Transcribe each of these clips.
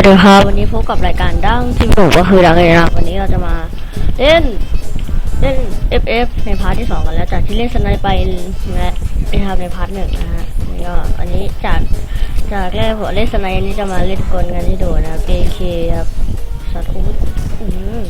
วัสดีครับวันนี้พบกับรายการดังทีมหนูก็คือดังเลยนะวันนี้เราจะมาเล่นเล่น FF ในพาร์ทที่สองกันแล้วจากที่เล่นสไนไปและไปทำในพาร์ทหนึ่งนะฮะนี่ก็อันนี้จากจากแรกผมเล่นสไนนนี้จะมาเล่นกลกันที่ดูนะ PK ครับสัตว์อุ้ย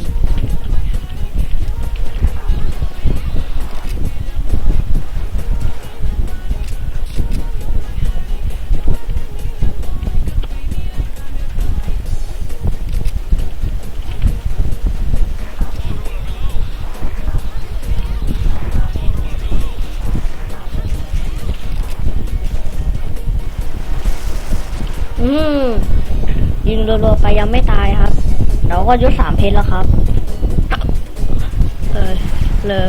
รัวๆไปยังไม่ตายครับ เราก็ยุดสามเพชรแล้วครับ เออเลย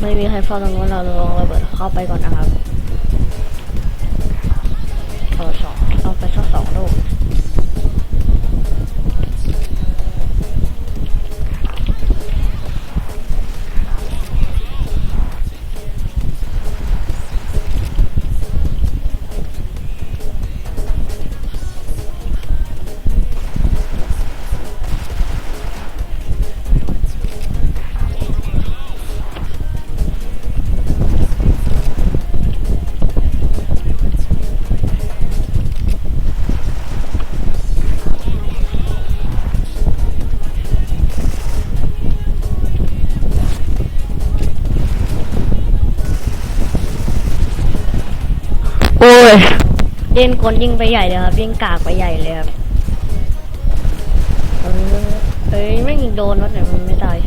ไม่มีใครเฝ้าตรงนู้นเราลองระเบิดเข้าไปก่อนนะครับเอสอง เล่นกลยิ่งไปใหญ่เลยครับยิ่งกากไปใหญ่เลยครับเอ้ยไม่ยิงโดนวะแต่มันไม่ตาย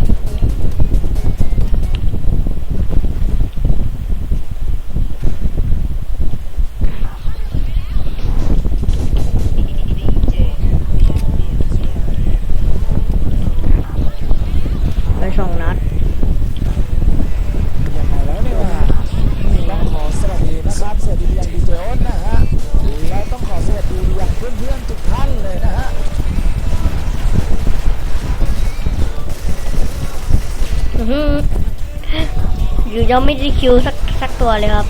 เพื่อนๆทุกท่านเลยนะฮะอื้อหืออยู่ยังไม่ได้คิวสักสักตัวเลยครับ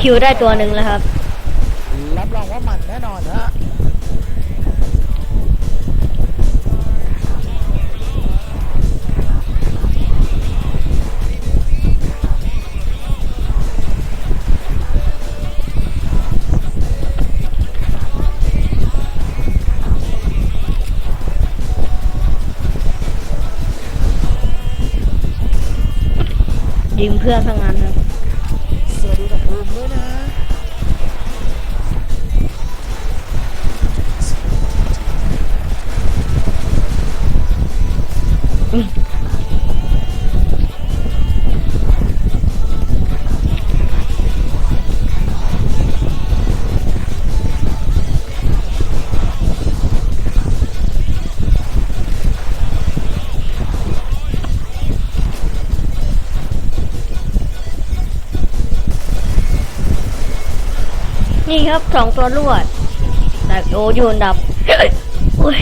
คิวได้ตัวหนึ่งแล้วครับ รับรองว่ามันแน่นอนฮะยิงเพื่อนทั้งนั้นครับ นี่ครับสองตัวรวดแต่โอ้อยู่อันดับอุ้ย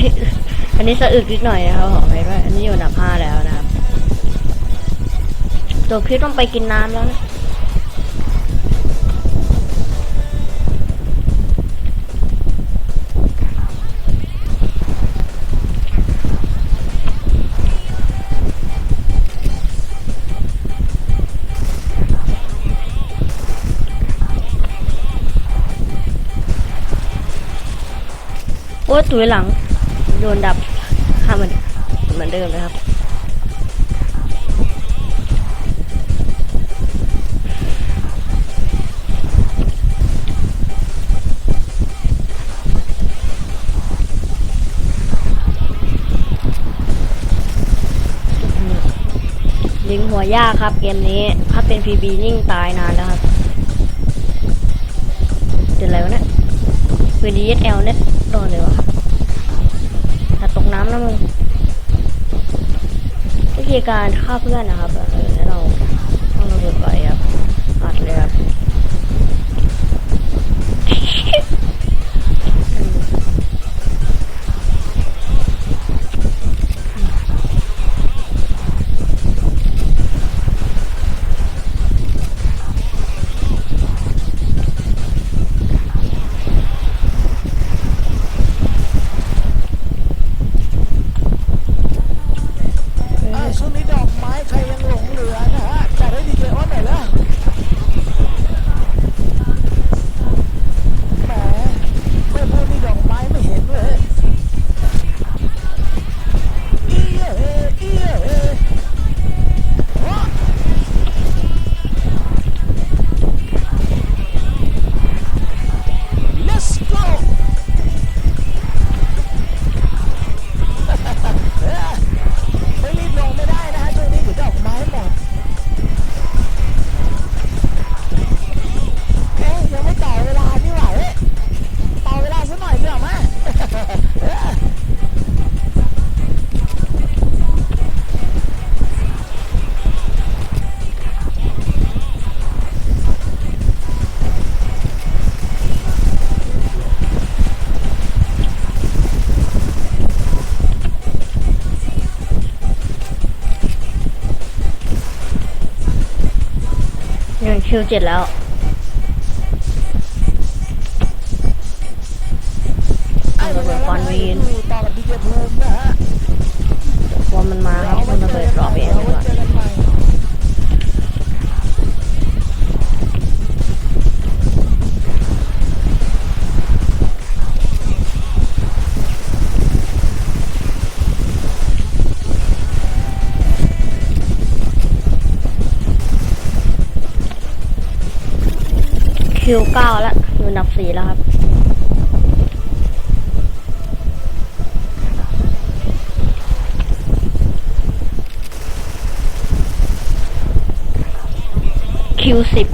อันนี้สะอึกนิดหน่อยนะครับขอไปด้วยอันนี้อยู่อันดับห้าแล้วนะครับตัวคลิปต้องไปกินน้ำแล้วนะ อ้ยตุยหลัง โดนดับห้ามันเหมือนเดิมเลยครับยิงหัวยากครับเกมนี้ ถ้าเป็น PB ยิ่งตายนานแล้วครับเจอปืน DSL เน็ตโดนเลยวะแต่ตกน้ำนะมึงวิธีการฆ่าเพื่อนนะครับเออแล้วเราต้องระเบิดไปครับอัดเลยครับ คิวเจ็ดแล้วไอ้เวลาเราอยู่ต่อกับดีเจภูมินะฮะพอมันมาครับมันระเบิดรอบเองดีกว่า คิวเก้าแล้วอยู่อันดับสี่แล้วครับ คิวสิบ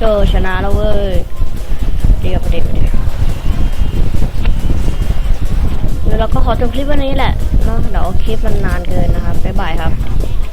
เจชนะแล้วเว้ยเดี๋ยวเดี๋ยวเดี๋ยวแล้วเราก็ขอจบคลิปวันนี้แหละเนาะเดี๋ยวคลิปมันนานเกินนะครับบ๊ายบายครับ